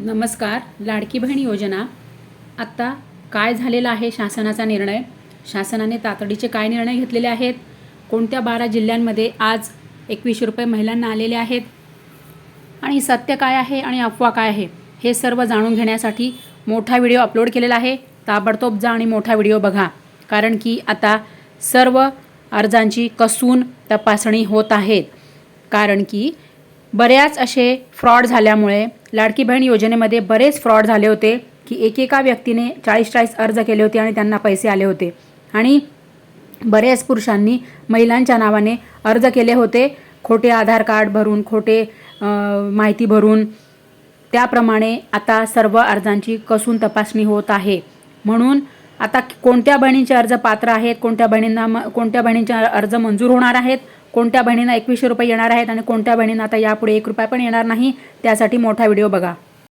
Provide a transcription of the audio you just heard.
नमस्कार लाडकी बहीण योजना. आत्ता काय झालेला आहे शासनाचा निर्णय? शासनाने तातडीचे काय निर्णय घेतलेले आहेत? कोणत्या बारा जिल्ह्यांमध्ये आज एकवीसशे रुपये महिलांना आलेले आहेत? आणि सत्य काय आहे आणि अफवा काय आहे? हे सर्व जाणून घेण्यासाठी मोठा व्हिडिओ अपलोड केलेला आहे. ताबडतोब जा आणि मोठा व्हिडिओ बघा. कारण की आता सर्व अर्जांची कसून तपासणी होत आहेत कारण की बऱ्याच असे फ्रॉड झाल्यामुळे लाडकी बहीण योजनेमध्ये बरेच फ्रॉड झाले होते की एकेका व्यक्तीने चाळीस चाळीस अर्ज केले होते आणि त्यांना पैसे आले होते. आणि बऱ्याच पुरुषांनी महिलांच्या नावाने अर्ज केले होते. खोटे आधार कार्ड भरून खोटे माहिती भरून. त्याप्रमाणे आता सर्व अर्जांची कसून तपासणी होत आहे. म्हणून आता कोणत्या बहिणींचे अर्ज पात्र आहेत कोणत्या बहिणींना म कोणत्या बहिणींचे अर्ज मंजूर होणार आहेत कोणत्या बहिणींना एकवीसशे रुपये येणार आहेत आणि कोणत्या बहिणींना आता यापुढे एक रुपया पण येणार नाही त्यासाठी मोठा व्हिडिओ बघा.